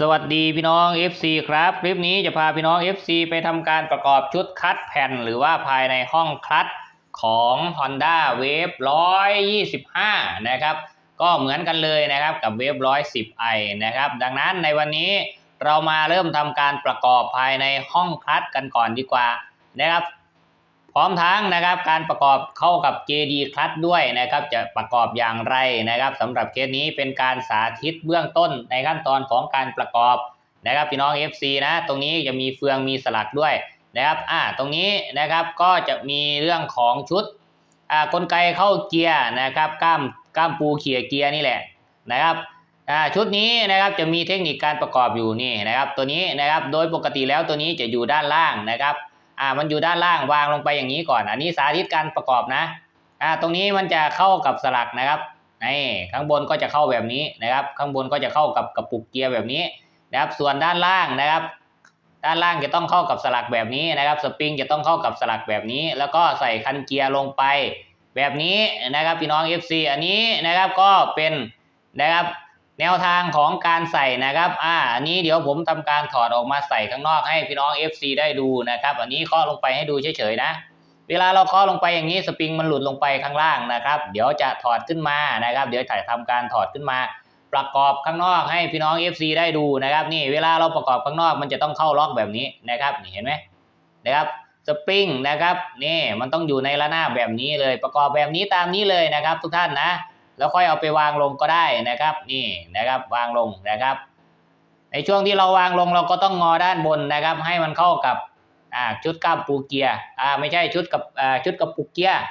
สวัสดีพี่น้อง FC ครับ คลิปนี้จะพาพี่น้อง FC ไปทำการประกอบชุดคัดแผ่น หรือว่าภายในห้องคัดของ Honda Wave 125 นะครับ ก็เหมือนกันเลยนะครับกับ Wave 110i นะครับ ดังนั้นในวันนี้เรามาเริ่มทำการประกอบภายในห้องคัดกันก่อนดีกว่านะครับ พร้อมทั้งนะครับการประกอบเข้ากับ JD คลัตด้วยนะครับจะประกอบอย่างไรนะครับสำหรับเคสนี้เป็นการสาธิตเบื้องต้นในขั้นตอนของการประกอบนะครับพี่น้อง FC นะ ตรงนี้จะมีเฟืองมีสลักด้วยนะครับอ่าตรงนี้นะครับก็จะมีเรื่องของชุดอ่ากลไกเข้าเกียร์นะครับก้ามก้ามปูเขี่ยเกียร์นี่แหละนะครับอ่าชุดนี้นะครับจะมีเทคนิคการประกอบอยู่นี่นะครับตัวนี้นะครับโดยปกติแล้วตัวนี้จะอยู่ด้านล่างนะครับ อ่ามันอยู่ด้านล่างวางลงไปอย่างนี้ก่อน อันนี้สาธิตการประกอบนะอ่าตรงนี้มันจะเข้ากับสลักนะครับนี่ข้างบนก็จะเข้าแบบนี้นะครับ ข้างบนก็จะเข้ากับกระปุกเกียร์แบบนี้นะครับ ส่วนด้านล่างนะครับ ด้านล่างจะต้องเข้ากับสลักแบบนี้นะครับ สปริงจะต้องเข้ากับสลักแบบนี้ แล้วก็ใส่คันเกียร์ลงไปแบบนี้นะครับพี่น้อง FC อันนี้นะครับก็เป็นนะครับ แนวทางของการใส่นะครับ อ่า อันนี้เดี๋ยวผมทำการถอดออกมาใส่ข้างนอกให้พี่น้อง FC ได้ดูนะครับ อันนี้เคาะลงไปให้ดูเฉยๆนะ เวลาเราเคาะลงไปอย่างนี้สปริงมันหลุดลงไปข้างล่างนะครับ เดี๋ยวจะถอดขึ้นมานะครับ เดี๋ยวจะทำการถอดขึ้นมา ประกอบข้างนอกให้พี่น้อง FC ได้ดูนะครับ นี่เวลาเราประกอบข้างนอกมันจะต้องเข้าล็อกแบบนี้นะครับนี่เห็นไหมนะครับสปริงนะครับ นี่มันต้องอยู่ในระนาบแบบนี้เลย ประกอบแบบนี้ตามนี้เลยนะครับ ทุกท่านนะ แล้วค่อยเอาไปวางลงก็ได้นะครับ นี่นะครับวางลงนะครับ ในช่วงที่เราวางลงเราก็ต้องงอด้านบนนะครับ ให้มันเข้ากับชุดก้ามปูเกียร์อ่าไม่ใช่ชุดกับชุดกับปูเกียร์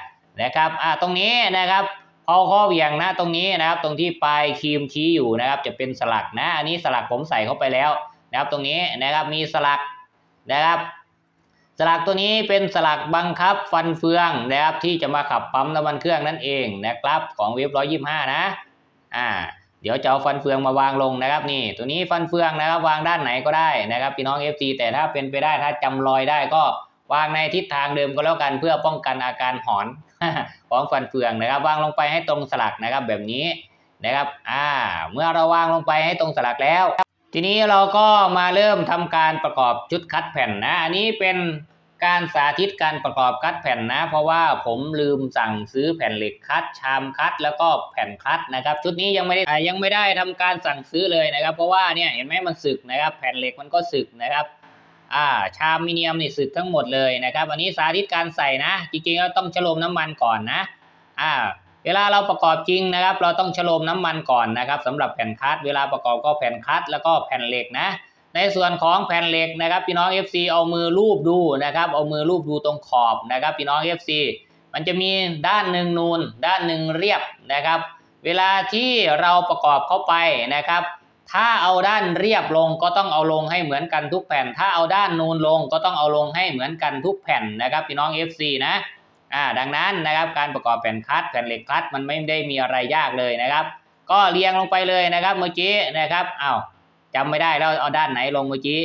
นะครับอ่าตรงนี้นะครับพอข้อเหวี่ยงนะตรงนี้นะครับ ตรงที่ปลายครีมชี้อยู่นะครับ จะเป็นสลักนะ อันนี้สลักผมใส่เข้าไปแล้วนะครับ ตรงนี้นะครับมีสลักนะครับ สลักตัวนี้เป็นสลักบังคับฟันเฟืองนะครับที่จะมาขับปั๊มน้ำมันเครื่องนั่นเองนะครับของเวฟร้อยยี่ห้านะอ่าเดี๋ยวจะเอาฟันเฟืองมาวางลงนะครับนี่ ตัวนี้ฟันเฟืองนะครับวางด้านไหนก็ได้นะครับพี่น้อง FC แต่ถ้าเป็นไปได้ถ้าจำรอยได้ก็วางในทิศทางเดิมก็แล้วกันเพื่อป้องกันอาการหอนของฟันเฟืองนะครับ วางลงไปให้ตรงสลักนะครับแบบนี้นะครับอ่าเมื่อเราวางลงไปให้ตรงสลักแล้ว ทีนี้เราก็มาเริ่มทำการประกอบชุดคัดแผ่นนะ อันนี้เป็นการสาธิตการประกอบคัดแผ่นนะ เพราะว่าผมลืมสั่งซื้อแผ่นเหล็กคัด ชามคัด แล้วก็แผ่นคัดนะครับ ชุดนี้ยังไม่ได้ยังไม่ได้ทำการสั่งซื้อเลยนะครับ เพราะว่าเนี่ยเห็นไหมมันสึกนะครับ แผ่นเหล็กมันก็สึกนะครับอ่าชามมิเนียมนี่สึกทั้งหมดเลยนะครับ อันนี้สาธิตการใส่นะ จริงๆแล้วต้องชโลมน้ำมันก่อนนะอ่า เวลาเราประกอบจริงนะครับ เราต้องชโลมน้ำมันก่อนนะครับสำหรับแผ่นคัดเวลาประกอบก็แผ่นคัดแล้วก็แผ่นเหล็กนะในส่วนของแผ่นเหล็กนะครับพี่น้อง FC เอามือลูบดูนะครับ เอามือลูบดูตรงขอบนะครับ พี่น้อง FC มันจะมีด้านหนึ่งนูนด้านหนึ่งเรียบนะครับ เวลาที่เราประกอบเข้าไปนะครับ ถ้าเอาด้านเรียบลงก็ต้องเอาลงให้เหมือนกันทุกแผ่น ถ้าเอาด้านนูนลงก็ต้องเอาลงให้เหมือนกันทุกแผ่นนะครับ พี่น้อง FC นะ อ่าดังนั้นนะครับการประกอบแผ่นคัดแผ่นเหล็กคัดมันไม่ได้มีอะไรยากเลยนะครับ ก็เรียงลงไปเลยนะครับเมื่อกี้นะครับอ้าวจำไม่ได้แล้วเอาด้านไหนลงเมื่อกี้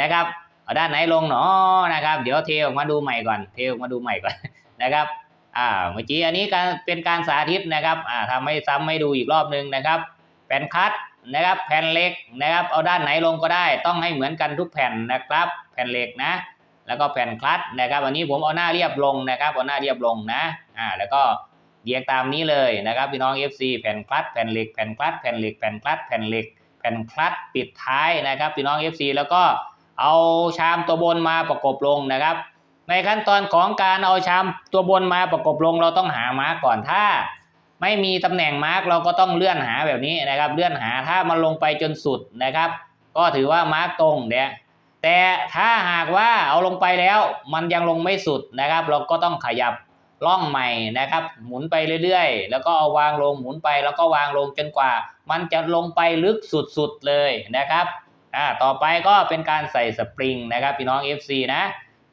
นะครับเอาด้านไหนลงเนาะนะครับ เดี๋ยวเทออกมาดูใหม่ก่อน เทออกมาดูใหม่ก่อนนะครับอ่าเมื่อกี้อันนี้การเป็นการสาธิตนะครับอ่าทำให้ซ้ำให้ดูอีกรอบนึงนะครับ แผ่นคัดนะครับ แผ่นเหล็กนะครับ เอาด้านไหนลงก็ได้ ต้องให้เหมือนกันทุกแผ่นนะครับ แผ่นเหล็กนะ แล้วก็แผ่นคลัตช์นะครับอันนี้ผมเอาหน้าเรียบลงนะครับเอาหน้าเรียบลงนะอ่าแล้วก็เรียงตามนี้เลยนะครับพี่น้อง FC แผ่นคลัตช์แผ่นเหล็กแผ่นคลัตช์แผ่นเหล็กแผ่นคลัตช์แผ่นเหล็กแผ่นคลัตช์ปิดท้ายนะครับพี่น้อง FC แล้วก็เอาชามตัวบนมาประกบลงนะครับ ในขั้นตอนของการเอาชามตัวบนมาประกบลง เราต้องหามาร์กก่อนถ้า ไม่มีตำแหน่งมาร์กเราก็ต้องเลื่อนหาแบบนี้นะครับ เลื่อนหาถ้ามันลงไปจนสุดนะครับ ก็ถือว่ามาร์กตรงเนี่ย แต่ถ้าหากว่าเอาลงไปแล้วมันยังลงไม่สุดนะครับ เราก็ต้องขยับล่องใหม่นะครับ หมุนไปเรื่อยๆ แล้วก็เอาวางลงหมุนไปแล้วก็วางลงจนกว่า มันจะลงไปลึกสุดๆเลยนะครับอ่าต่อไปก็เป็นการใส่สปริงนะครับพี่น้อง FC นะ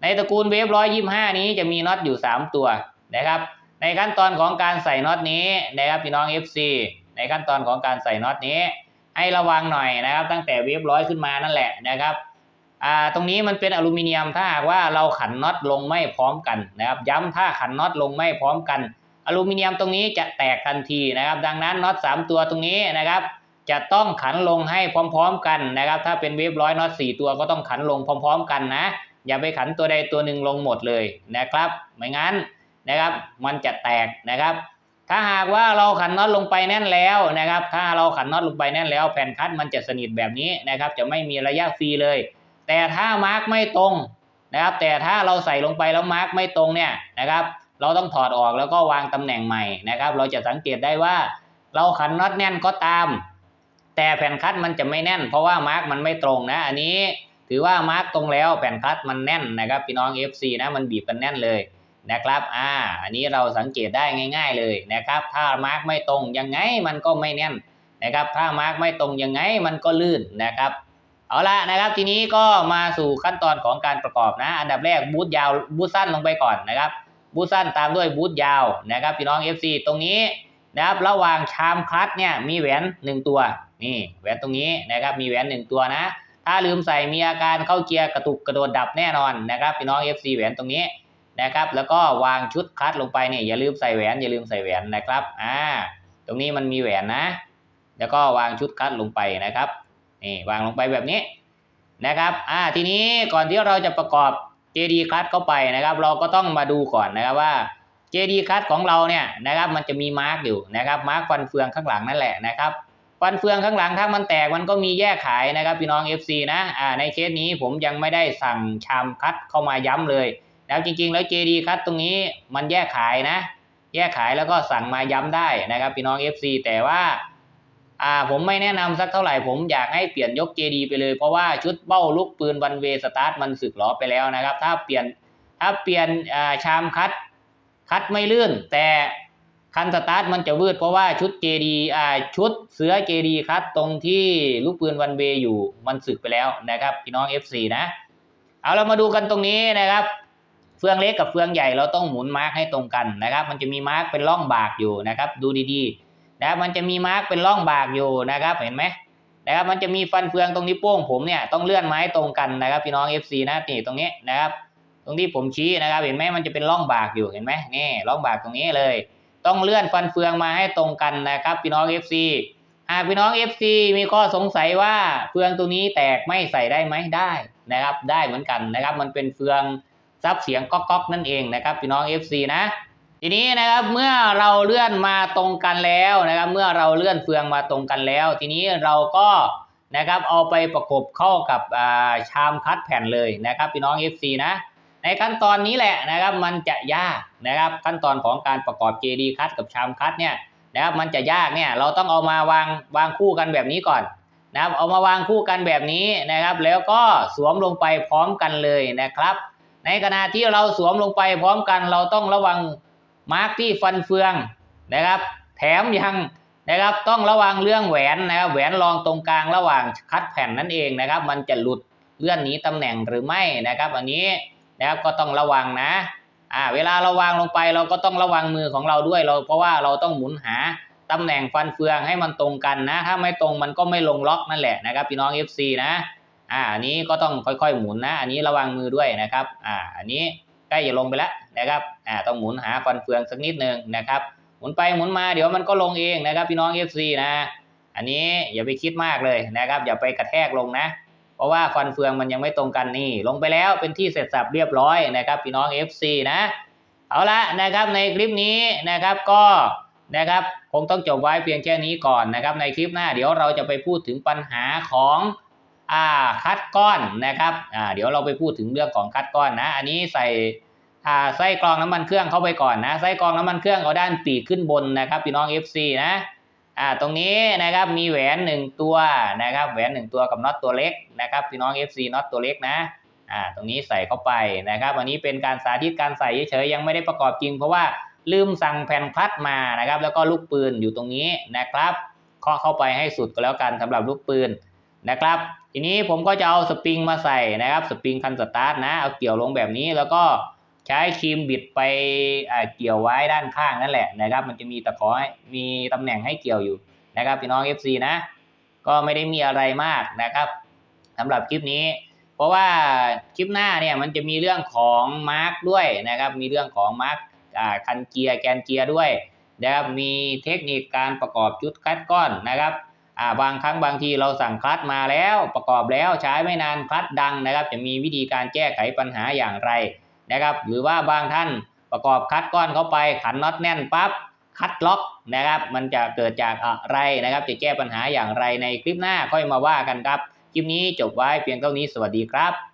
ในตระกูลเวฟร้อยยี่ห้านี้จะมีน็อตอยู่ 3 ตัวนะครับ ในขั้นตอนของการใส่น็อตนี้นะครับพี่น้อง FC ในขั้นตอนของการใส่น็อตนี้ ให้ระวังหน่อยนะครับ ตั้งแต่เวฟร้อยขึ้นมานั่นแหละนะครับ อ่าตรงนี้มันเป็นอลูมิเนียมถ้าหากว่าเราขันน็อตลงไม่พร้อมกันนะครับ ย้ำถ้าขันน็อตลงไม่พร้อมกันอลูมิเนียมตรงนี้จะแตกทันทีนะครับ ดังนั้นน็อต3 ตัวตรงนี้นะครับ จะต้องขันลงให้พร้อม ๆ กันนะครับ ถ้าเป็นเวฟร้อยน็อตสี่ตัวก็ต้องขันลงพร้อม ๆ กันนะ อย่าไปขันตัวใดตัวหนึ่งลงหมดเลยนะครับ ไม่งั้นนะครับ มันจะแตกนะครับ ถ้าหากว่าเราขันน็อตลงไปแน่นแล้วนะครับ ถ้าเราขันน็อตลงไปแน่นแล้ว แผ่นคัดมันจะสนิทแบบนี้นะครับ จะไม่มีระยะฟรีเลย แต่ถ้ามาร์กไม่ตรงนะครับ แต่ถ้าเราใส่ลงไปแล้วมาร์กไม่ตรงเนี่ยนะครับ เราต้องถอดออกแล้วก็วางตำแหน่งใหม่นะครับ เราจะสังเกตได้ว่า เราขันน็อตแน่นก็ตาม แต่แผ่นคัดมันจะไม่แน่น เพราะว่ามาร์กมันไม่ตรงนะ อันนี้ถือว่ามาร์กตรงแล้วแผ่นคัดมันแน่นนะครับพี่น้อง FC นะมันบีบกันแน่นเลยนะครับ อ่า อันนี้เราสังเกตได้ง่าย ๆเลยนะครับ ถ้ามาร์กไม่ตรงยังไงมันก็ไม่แน่นนะครับ ถ้ามาร์กไม่ตรงยังไงมันก็ลื่นนะครับ เอาละนะครับทีนี้ก็มาสู่ขั้นตอนของการประกอบนะ อันดับแรกบูทยาวบูทสั้นลงไปก่อนนะครับบูทสั้นตามด้วยบูทยาวนะครับพี่น้อง FC ตรงนี้นะครับระหว่างชามคลัตเนี่ยมีแหวนหนึ่งตัวนี่แหวนตรงนี้นะครับมีแหวนหนึ่งตัวนะ ถ้าลืมใส่มีอาการเข้าเกียร์กระตุกกระโดดดับแน่นอนนะครับพี่น้อง FC แหวนตรงนี้นะครับแล้วก็วางชุดคลัตลงไปเนี่ยอย่าลืมใส่แหวนอย่าลืมใส่แหวนนะครับอ่าตรงนี้มันมีแหวนนะ แล้วก็วางชุดคลัตลงไปนะครับ นี่วางลงไปแบบนี้นะครับอ่าทีนี้ก่อนที่เราจะประกอบ JD Card เข้าไปนะครับ เราก็ต้องมาดูก่อนนะครับว่า JD Card ของเราเนี่ยนะครับมันจะมีมาร์กอยู่นะครับมาร์กฟันเฟืองข้างหลังนั่นแหละนะครับฟันเฟืองข้างหลังถ้ามันแตกมันก็มีแยกขายนะครับพี่น้อง FC นะอ่าในเคสนี้ผมยังไม่ได้สั่งชามคัดเข้ามาย้ำเลยแล้วจริงๆ แล้ว JD คัดตรงนี้มันแยกขายนะ แยกขายแล้วก็สั่งมาย้ำได้นะครับพี่น้อง FC แต่ว่า อ่าผมไม่แนะนำสักเท่าไหร่ผมอยากให้เปลี่ยนยก JD ไปเลย เพราะว่าชุดเบ้าลูกปืนวันเวสตาร์ทมันสึกหรอไปแล้วนะครับ ถ้าเปลี่ยนถ้าเปลี่ยนอ่าชามคัดคัดไม่ลื่น แต่คันสตาร์ทมันจะวืดเพราะว่าชุด JD อ่าชุดเสือ JD คัดตรงที่ลูกปืนวันเวอยู่มันสึกไปแล้วนะครับพี่น้อง FC นะเอาเรามาดูกันตรงนี้นะครับ เฟืองเล็กกับเฟืองใหญ่เราต้องหมุนมาร์กให้ตรงกันนะครับ มันจะมีมาร์กเป็นร่องบากอยู่นะครับ ดูดีๆ นะครับมันจะมีมาร์กเป็นร่องบากอยู่นะครับเห็นไหมนะครับมันจะมีฟันเฟืองตรงนิ้โป้งผมเนี่ยต้องเลื่อนไม้ตรงกันนะครับพี่น้อง FC นะนี่ตรงนี้นะครับ ตรงที่ผมชี้นะครับ เห็นไหมมันจะเป็นร่องบากอยู่เห็นไหมนี่ร่องบากตรงนี้เลย ต้องเลื่อนฟันเฟืองมาให้ตรงกันนะครับ พี่น้อง FC หากพี่น้อง FC มีข้อสงสัยว่าเฟืองตัวนี้แตกไม่ใส่ได้ไหมได้นะครับ ได้เหมือนกันนะครับ มันเป็นเฟืองซับเสียงก๊อกๆนั่นเองนะครับ พี่น้อง FC นะ ทีนี้นะครับเมื่อเราเลื่อนมาตรงกันแล้วนะครับ เมื่อเราเลื่อนเฟืองมาตรงกันแล้ว ทีนี้เราก็นะครับเอาไปประกบเข้ากับชามคัดแผ่นเลยนะครับพี่น้อง FC นะในขั้นตอนนี้แหละนะครับมันจะยากนะครับขั้นตอนของการประกอบ JD คัดกับชามคัดเนี่ยนะครับมันจะยากเนี่ยเราต้องเอามาวางวางคู่กันแบบนี้ก่อนนะครับเอามาวางคู่กันแบบนี้นะครับ แล้วก็สวมลงไปพร้อมกันเลยนะครับ ในขณะที่เราสวมลงไปพร้อมกันเราต้องระวัง มาร์กที่ฟันเฟืองนะครับ แถมยังนะครับต้องระวังเรื่องแหวนนะครับแหวนรองตรงกลางระหว่างคัดแผ่นนั่นเองนะครับ มันจะหลุดเลื่อนหนีตำแหน่งหรือไม่นะครับอันนี้นะครับก็ต้องระวังนะอ่าเวลาเราวางลงไปเราก็ต้องระวังมือของเราด้วยเรา เพราะว่าเราต้องหมุนหาตำแหน่งฟันเฟืองให้มันตรงกันนะ ถ้าไม่ตรงมันก็ไม่ลงล็อกนั่นแหละนะครับพี่น้อง FC นะอ่าอันนี้ก็ต้องค่อยๆหมุนนะ อันนี้ระวังมือด้วยนะครับอ่าอันนี้ ใกล้จะลงไปแล้วนะครับอ่าต้องหมุนหาฟันเฟืองสักนิดหนึ่งนะครับหมุนไปหมุนมาเดี๋ยวมันก็ลงเองนะครับ พี่น้อง FC นะอันนี้อย่าไปคิดมากเลยนะครับ อย่าไปกระแทกลงนะ เพราะว่าฟันเฟืองมันยังไม่ตรงกันนี่ ลงไปแล้วเป็นที่เสร็จสับเรียบร้อยนะครับ พี่น้อง FC นะเอาละนะครับในคลิปนี้นะครับก็นะครับคงต้องจบไว้เพียงแค่นี้ก่อนนะครับ ในคลิปหน้าเดี๋ยวเราจะไปพูดถึงปัญหาของ อ่าคัดก้อนนะครับอ่าเดี๋ยวเราไปพูดถึงเรื่องของคัดก้อนนะ อันนี้ใส่อ่าไส้กรองน้ำมันเครื่องเข้าไปก่อนนะไส้กรองน้ำมันเครื่องเอาด้านปีกขึ้นบนนะครับพี่น้อง FC นะอ่าตรงนี้นะครับมีแหวนหนึ่งตัวนะครับแหวนหนึ่งตัวกับน็อตตัวเล็กนะครับพี่น้อง FC น็อตตัวเล็กนะอ่าตรงนี้ใส่เข้าไปนะครับอันนี้เป็นการสาธิตการใส่เฉยๆยังไม่ได้ประกอบจริง เพราะว่าลืมสั่งแผ่นคลัตช์มานะครับแล้วก็ลูกปืนอยู่ตรงนี้นะครับเคาะเข้าไปให้สุดก็แล้วกันสำหรับลูกปืน นะครับ ทีนี้ผมก็จะเอาสปริงมาใส่นะครับสปริงคันสตาร์ทนะเอาเกี่ยวลงแบบนี้แล้วก็ใช้ครีมบิดไปเกี่ยวไว้ด้านข้างนั่นแหละนะครับ มันจะมีตะขอมีตำแหน่งให้เกี่ยวอยู่นะครับพี่น้อง FC นะ ก็ไม่ได้มีอะไรมากนะครับสำหรับคลิปนี้ เพราะว่าคลิปหน้าเนี่ยมันจะมีเรื่องของมาร์กด้วยนะครับ มีเรื่องของมาร์กคันเกียร์แกนเกียร์ด้วยนะครับมีเทคนิคการประกอบชุดคัดก้อนนะครับ อ่าบางครั้งบางทีเราสั่งคลัตมาแล้วประกอบแล้วใช้ไม่นานคลัตดังนะครับ จะมีวิธีการแก้ไขปัญหาอย่างไรนะครับ หรือว่าบางท่านประกอบคลัตก้อนเข้าไปขันน็อตแน่นปั๊บคัดล็อกนะครับ มันจะเกิดจากอะไรนะครับ จะแก้ปัญหาอย่างไรในคลิปหน้าค่อยมาว่ากันครับ คลิปนี้จบไว้เพียงเท่านี้สวัสดีครับ